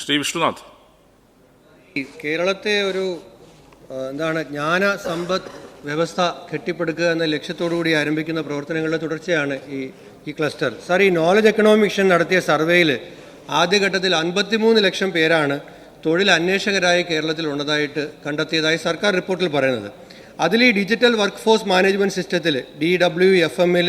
ശ്രീ വിഷ്ണുനാഥ്. കേരളത്തെ ഒരു എന്താണ് ജ്ഞാന സമ്പദ് വ്യവസ്ഥ കെട്ടിപ്പടുക്കുക എന്ന ലക്ഷ്യത്തോടു കൂടി ആരംഭിക്കുന്ന പ്രവർത്തനങ്ങളുടെ തുടർച്ചയാണ് ഈ ഈ ക്ലസ്റ്റർ. സാർ ഈ നോളജ് എക്കണോമിക് മിഷൻ നടത്തിയ സർവേയിൽ ആദ്യഘട്ടത്തിൽ അൻപത്തിമൂന്ന് ലക്ഷം പേരാണ് തൊഴിൽ അന്വേഷകരായി കേരളത്തിൽ ഉള്ളതായിട്ട് കണ്ടെത്തിയതായി സർക്കാർ റിപ്പോർട്ടിൽ പറയുന്നത്. അതിൽ ഈ ഡിജിറ്റൽ വർക്ക് ഫോഴ്സ് മാനേജ്മെന്റ് സിസ്റ്റത്തിൽ ഡി ഡബ്ല്യു എഫ് എമ്മിൽ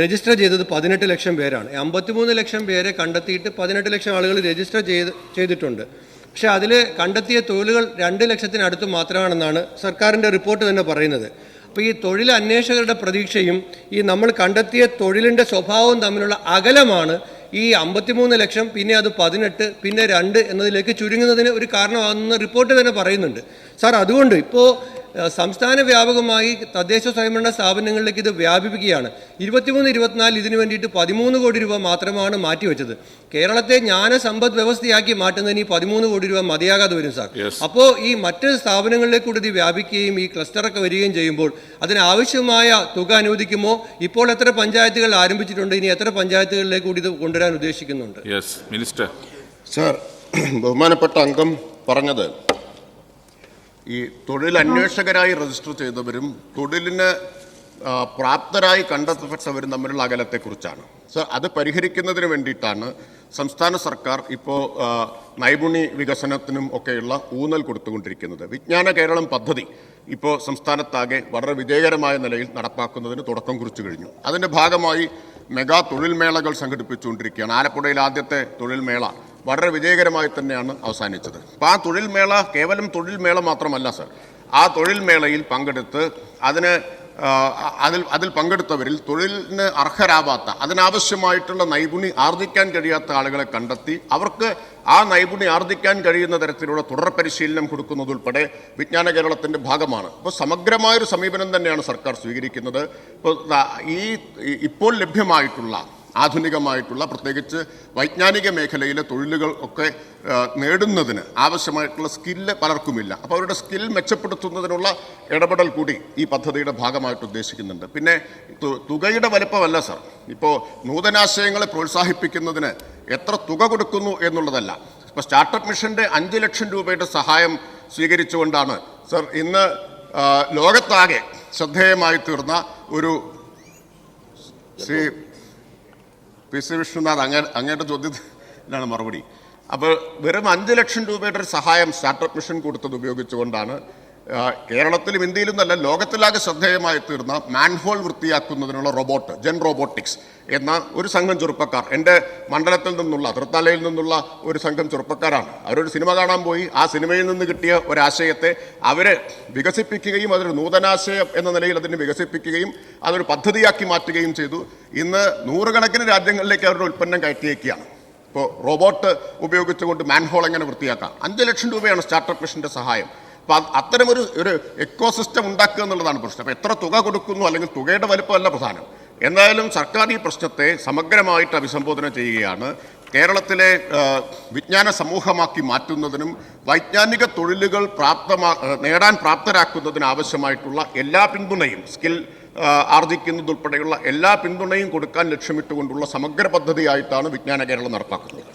രജിസ്റ്റർ ചെയ്തത് പതിനെട്ട് ലക്ഷം പേരാണ്. അമ്പത്തിമൂന്ന് ലക്ഷം പേരെ കണ്ടെത്തിയിട്ട് പതിനെട്ട് ലക്ഷം ആളുകൾ രജിസ്റ്റർ ചെയ്ത് ചെയ്തിട്ടുണ്ട്. പക്ഷെ അതിൽ കണ്ടെത്തിയ തൊഴിലുകൾ രണ്ട് ലക്ഷത്തിനടുത്ത് മാത്രമാണെന്നാണ് സർക്കാരിന്റെ റിപ്പോർട്ട് തന്നെ പറയുന്നത്. അപ്പോൾ ഈ തൊഴിൽ അന്വേഷകരുടെ പ്രതീക്ഷയും ഈ നമ്മൾ കണ്ടെത്തിയ തൊഴിലിന്റെ സ്വഭാവവും തമ്മിലുള്ള അകലമാണ് ഈ അമ്പത്തിമൂന്ന് ലക്ഷം പിന്നെ അത് പതിനെട്ട് പിന്നെ രണ്ട് എന്നതിലേക്ക് ചുരുങ്ങുന്നതിന് ഒരു കാരണമാകുന്ന റിപ്പോർട്ട് തന്നെ പറയുന്നുണ്ട്. സാർ അതുകൊണ്ട് ഇപ്പോൾ സംസ്ഥാന വ്യാപകമായി തദ്ദേശ സ്വയംഭരണ സ്ഥാപനങ്ങളിലേക്ക് ഇത് വ്യാപിപ്പിക്കുകയാണ്. ഇരുപത്തിമൂന്ന് ഇരുപത്തിനാല് ഇതിനു വേണ്ടിയിട്ട് പതിമൂന്ന് കോടി രൂപ മാത്രമാണ് മാറ്റിവെച്ചത്. കേരളത്തെ ജ്ഞാന സമ്പദ് വ്യവസ്ഥയാക്കി മാറ്റുന്നതിന് ഈ പതിമൂന്ന് കോടി രൂപ മതിയാകാതെ വരും സാർ. അപ്പോൾ ഈ മറ്റ് സ്ഥാപനങ്ങളിലേക്ക് കൂടി ഇത് വ്യാപിക്കുകയും ഈ ക്ലസ്റ്ററൊക്കെ വരികയും ചെയ്യുമ്പോൾ അതിനാവശ്യമായ തുക അനുവദിക്കുമോ? ഇപ്പോൾ എത്ര പഞ്ചായത്തുകൾ ആരംഭിച്ചിട്ടുണ്ട്? ഇനി എത്ര പഞ്ചായത്തുകളിലേക്ക് കൂടി ഇത് കൊണ്ടുവരാൻ ഉദ്ദേശിക്കുന്നുണ്ട്? യെസ് മിനിസ്റ്റർ സർ ബഹുമാനപ്പെട്ട അംഗം പറഞ്ഞത് ഈ തൊഴിൽ അന്വേഷകരായി രജിസ്റ്റർ ചെയ്തവരും തൊഴിലിന് പ്രാപ്തരായി കണ്ടെത്തപ്പെട്ടവരും തമ്മിലുള്ള അകലത്തെക്കുറിച്ചാണ്. സർ അത് പരിഹരിക്കുന്നതിന് വേണ്ടിയിട്ടാണ് സംസ്ഥാന സർക്കാർ ഇപ്പോൾ നൈപുണി വികസനത്തിനും ഒക്കെയുള്ള ഊന്നൽ കൊടുത്തുകൊണ്ടിരിക്കുന്നത്. വിജ്ഞാന കേരളം പദ്ധതി ഇപ്പോൾ സംസ്ഥാനത്താകെ വളരെ വിജയകരമായ നിലയിൽ നടപ്പാക്കുന്നതിന് തുടക്കം കുറിച്ചു കഴിഞ്ഞു. അതിന്റെ ഭാഗമായി മെഗാ തൊഴിൽ മേളകൾ സംഘടിപ്പിച്ചുകൊണ്ടിരിക്കുകയാണ്. ആലപ്പുഴയിൽ ആദ്യത്തെ തൊഴിൽ മേള വളരെ വിജയകരമായി തന്നെയാണ് അവസാനിച്ചത്. അപ്പോൾ ആ തൊഴിൽ മേള കേവലം തൊഴിൽ മേള മാത്രമല്ല സർ. ആ തൊഴിൽ മേളയിൽ പങ്കെടുത്ത് അതിന് അതിൽ അതിൽ പങ്കെടുത്തവരിൽ തൊഴിലിന് അർഹരാവാത്ത അതിനാവശ്യമായിട്ടുള്ള നൈപുണി ആർജിക്കാൻ കഴിയാത്ത ആളുകളെ കണ്ടെത്തി അവർക്ക് ആ നൈപുണി ആർജിക്കാൻ കഴിയുന്ന തരത്തിലുള്ള തുടർ പരിശീലനം കൊടുക്കുന്നതുൾപ്പെടെ വിജ്ഞാന കേരളത്തിന്റെ ഭാഗമാണ്. ഇപ്പോൾ സമഗ്രമായൊരു സമീപനം തന്നെയാണ് സർക്കാർ സ്വീകരിക്കുന്നത്. ഇപ്പോൾ ഈ ഈ- ഇപ്പോൾ ലഭ്യമായിട്ടുള്ള ആധുനികമായിട്ടുള്ള പ്രത്യേകിച്ച് വൈജ്ഞാനിക മേഖലയിലെ തൊഴിലുകൾ ഒക്കെ നേടുന്നതിന് ആവശ്യമായിട്ടുള്ള സ്കില്ല് പലർക്കുമില്ല. അപ്പോൾ അവരുടെ സ്കിൽ മെച്ചപ്പെടുത്തുന്നതിനുള്ള ഇടപെടൽ കൂടി ഈ പദ്ധതിയുടെ ഭാഗമായിട്ട് ഉദ്ദേശിക്കുന്നുണ്ട്. പിന്നെ തുകയുടെ വലിപ്പമല്ല സർ. ഇപ്പോൾ നൂതനാശയങ്ങളെ പ്രോത്സാഹിപ്പിക്കുന്നതിന് എത്ര തുക കൊടുക്കുന്നു എന്നുള്ളതല്ല. ഇപ്പോൾ സ്റ്റാർട്ടപ്പ് മിഷന്റെ അഞ്ച് ലക്ഷം രൂപയുടെ സഹായം സ്വീകരിച്ചുകൊണ്ടാണ് സർ ഇന്ന് ലോകത്താകെ ശ്രദ്ധേയമായി തീർന്ന ഒരു ശ്രീ പി സി വിഷ്ണുനാഥ് അങ്ങേ അങ്ങയുടെ ചോദ്യത്തിനാണ് മറുപടി. അപ്പോൾ വെറും അഞ്ച് ലക്ഷം രൂപയുടെ ഒരു സഹായം സ്റ്റാർട്ടപ്പ് മിഷൻ കൊടുത്തത് ഉപയോഗിച്ചുകൊണ്ടാണ് കേരളത്തിലും ഇന്ത്യയിലും നല്ല ലോകത്തിലാകെ ശ്രദ്ധേയമായി തീർന്ന മാൻഹോൾ വൃത്തിയാക്കുന്നതിനുള്ള റോബോട്ട് ജെൻ റോബോട്ടിക്സ് എന്ന ഒരു സംഘം ചെറുപ്പക്കാർ. എന്റെ മണ്ഡലത്തിൽ നിന്നുള്ള തൃത്താലയിൽ നിന്നുള്ള ഒരു സംഘം ചെറുപ്പക്കാരാണ്. അവരൊരു സിനിമ കാണാൻ പോയി. ആ സിനിമയിൽ നിന്ന് കിട്ടിയ ഒരാശയത്തെ അവർ വികസിപ്പിക്കുകയും അതൊരു നൂതനാശയം എന്ന നിലയിൽ അതിനെ വികസിപ്പിക്കുകയും അതൊരു പദ്ധതിയാക്കി മാറ്റുകയും ചെയ്തു. ഇന്ന് നൂറുകണക്കിന് രാജ്യങ്ങളിലേക്ക് അവരുടെ ഉൽപ്പന്നം കയറ്റിയേക്കുകയാണ്. ഇപ്പോൾ റോബോട്ട് ഉപയോഗിച്ചുകൊണ്ട് മാൻഹോൾ എങ്ങനെ വൃത്തിയാക്കാം? അഞ്ച് ലക്ഷം രൂപയാണ് സ്റ്റാർട്ടപ്പ് മിഷന്റെ സഹായം. അപ്പോൾ അത്തരമൊരു ഒരു എക്കോസിസ്റ്റം ഉണ്ടാക്കുക എന്നുള്ളതാണ് പ്രശ്നം. അപ്പോൾ എത്ര തുക കൊടുക്കുന്നു അല്ലെങ്കിൽ തുകയുടെ വലുപ്പമല്ല പ്രധാനം. എന്തായാലും സർക്കാർ ഈ പ്രശ്നത്തെ സമഗ്രമായിട്ട് അഭിസംബോധന ചെയ്യുകയാണ്. കേരളത്തിലെ വിജ്ഞാന സമൂഹമാക്കി മാറ്റുന്നതിനും വൈജ്ഞാനിക തൊഴിലുകൾ പ്രാപ്തമാ നേടാൻ പ്രാപ്തരാക്കുന്നതിന് ആവശ്യമായിട്ടുള്ള എല്ലാ പിന്തുണയും സ്കിൽ ആർജിക്കുന്നതുൾപ്പെടെയുള്ള എല്ലാ പിന്തുണയും കൊടുക്കാൻ ലക്ഷ്യമിട്ടുകൊണ്ടുള്ള സമഗ്ര പദ്ധതിയായിട്ടാണ് വിജ്ഞാന കേരളം നടപ്പാക്കുന്നത്.